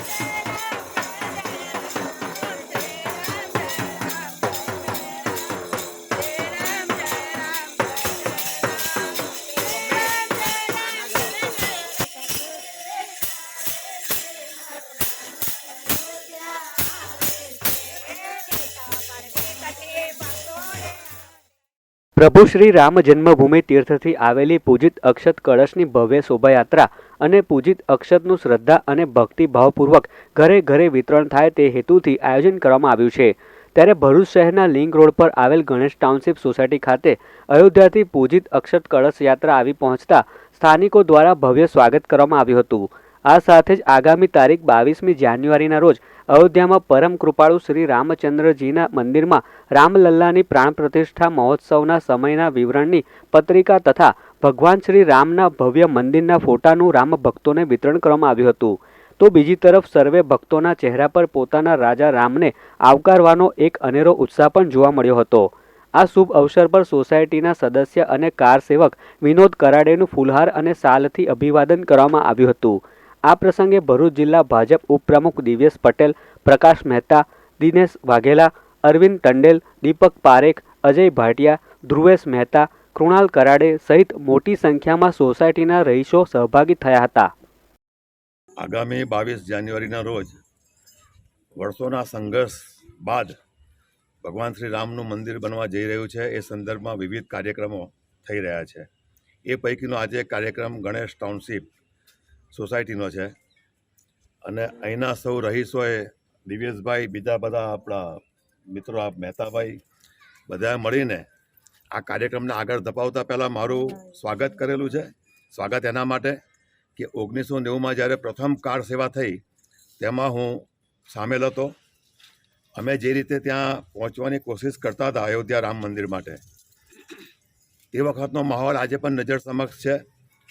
なるほど。પ્રભુ શ્રી રામ જન્મભૂમિ તીર્થથી આવેલી પૂજિત અક્ષત કળશની ભવ્ય શોભાયાત્રા અને પૂજિત અક્ષતનું શ્રદ્ધા અને ભક્તિભાવપૂર્વક ઘરે ઘરે વિતરણ થાય તે હેતુથી આયોજન કરવામાં આવ્યું છે. ત્યારે ભરૂચ શહેરના લિંક રોડ પર આવેલ ગણેશ ટાઉનશીપ સોસાયટી ખાતે અયોધ્યાથી પૂજિત અક્ષત કળશ યાત્રા આવી પહોંચતા સ્થાનિકો દ્વારા ભવ્ય સ્વાગત કરવામાં આવ્યું હતું. આ સાથે જ આગામી તારીખ બાવીસમી જાન્યુઆરીના રોજ અયોધ્યામાં પરમ કૃપાળુ શ્રી રામચંદ્રજીના મંદિરમાં રામલલ્લાની પ્રાણ પ્રતિષ્ઠા મહોત્સવના સમયના વિવરણની પત્રિકા તથા ભગવાન શ્રી રામના ભવ્ય મંદિરના ફોટાનું રામ ભક્તોને વિતરણ કરવામાં આવ્યું હતું. તો બીજી તરફ સર્વે ભક્તોના ચહેરા પર પોતાના રાજા રામને આવકારવાનો એક અનેરો ઉત્સાહ પણ જોવા મળ્યો હતો. આ શુભ અવસર પર સોસાયટીના સદસ્ય અને કાર સેવક વિનોદ કરાડેનું ફૂલહાર અને સાલથી અભિવાદન કરવામાં આવ્યું હતું. આ પ્રસંગે ભરૂચ જિલ્લા ભાજપ ઉપપ્રમુખ દિવ્યેશ પટેલ, પ્રકાશ મહેતા, દિનેશ વાઘેલા, અરવિંદ ટંડેલ, દીપક પારેખ, અજય ભાટિયા, ધ્રુવેશ મહેતા, કૃણાલ કરાડે સહિત મોટી સંખ્યામાં સોસાયટીના રહીશો સહભાગી થયા હતા. આગામી બાવીસ જાન્યુઆરીના રોજ વર્ષોના સંઘર્ષ બાદ ભગવાન શ્રી રામનું મંદિર બનવા જઈ રહ્યું છે. એ સંદર્ભમાં વિવિધ કાર્યક્રમો થઈ રહ્યા છે. એ પૈકીનો આજે કાર્યક્રમ ગણેશ ટાઉનશીપ સોસાયટીનો છે. અને અહીંના સૌ રહીશોએ દિવ્યેશભાઈ, બીજા બધા આપણા મિત્રો, આપ મહેતાભાઈ બધા મળીને આ કાર્યક્રમને આગળ ધપાવતા પહેલાં મારું સ્વાગત કરેલું છે. સ્વાગત એના માટે કે ઓગણીસો નેવુંમાં જ્યારે પ્રથમ કાર સેવા થઈ, તેમાં હું સામેલ હતો. અમે જે રીતે ત્યાં પહોંચવાની કોશિશ કરતા હતા અયોધ્યા રામ મંદિર માટે. તે વખતનો માહોલ આજે પણ નજર સમક્ષ છે.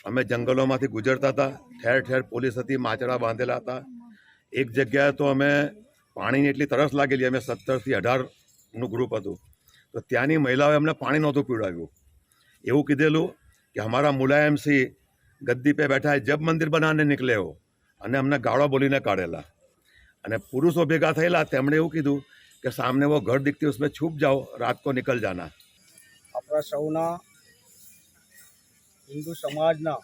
અમે જંગલોમાંથી ગુજરતા હતા. ઠેર ઠેર પોલીસ હતી, માચડા બાંધેલા હતા. એક જગ્યાએ તો અમે પાણીની એટલી તરસ લાગેલી, અમે સત્તરથી અઢારનું ગ્રુપ હતું. તો ત્યાંની મહિલાઓએ અમને પાણી નહોતું પીવડાવ્યું. એવું કીધેલું કે અમારા મુલાયમસિંહ ગદ્દી પે બેઠા એ જબ મંદિર બનાવને નીકળે હો. અને અમને ગાળો બોલીને કાઢેલા. અને પુરુષો ભેગા થયેલા, તેમણે એવું કીધું કે સામને વો ઘર દીખતી ઉસમે છૂપ જાઓ, રાત કો નિકલ જાના. આપણા સૌના હિન્દુ સમાજના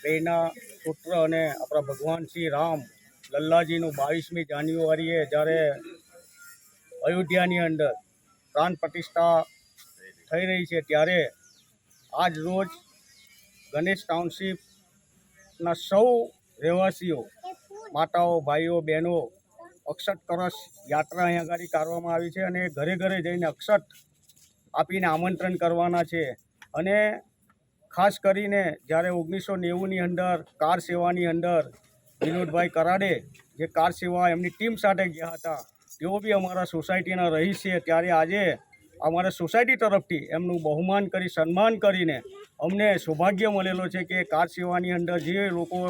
પ્રેરણા સૂત્ર અને આપણા ભગવાન શ્રી રામ લલ્લાજીનું બાવીસમી જાન્યુઆરીએ જ્યારે અયોધ્યાની અંદર પ્રાણ પ્રતિષ્ઠા થઈ રહી છે, ત્યારે આજ રોજ ગણેશ ટાઉનશીપના સૌ રહેવાસીઓ, માતાઓ, ભાઈઓ, બહેનો અક્ષત કરસ યાત્રા અહીંયા આગળ કાઢવામાં આવી છે અને ઘરે ઘરે જઈને અક્ષત આપીને આમંત્રણ કરવાના છે. અને ખાસ કરીને જ્યારે ઓગણીસો નેવુંની અંદર કાર સેવાની અંદર વિનોદભાઈ કરાડે જે કાર સેવા એમની ટીમ સાથે ગયા હતા, તેઓ બી અમારા સોસાયટીના રહી છે ત્યારે આજે અમારા સોસાયટી તરફથી એમનું બહુમાન કરી, સન્માન કરીને અમને સૌભાગ્ય મળેલો છે કે કાર સેવાની અંદર જે લોકો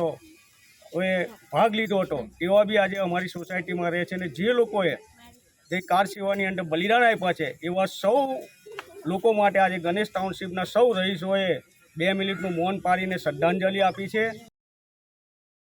એ ભાગ લીધો હતો તેવા બી આજે અમારી સોસાયટીમાં રહે છે અને જે લોકોએ જે કાર સેવાની અંદર બલિદાન આપ્યા છે, એવા સૌ લોકો માટે આજે ગણેશ ટાઉનશીપના સૌ રહીશોએ બે મિનિટનું મૌન પાડીને શ્રદ્ધાંજલિ આપી છે.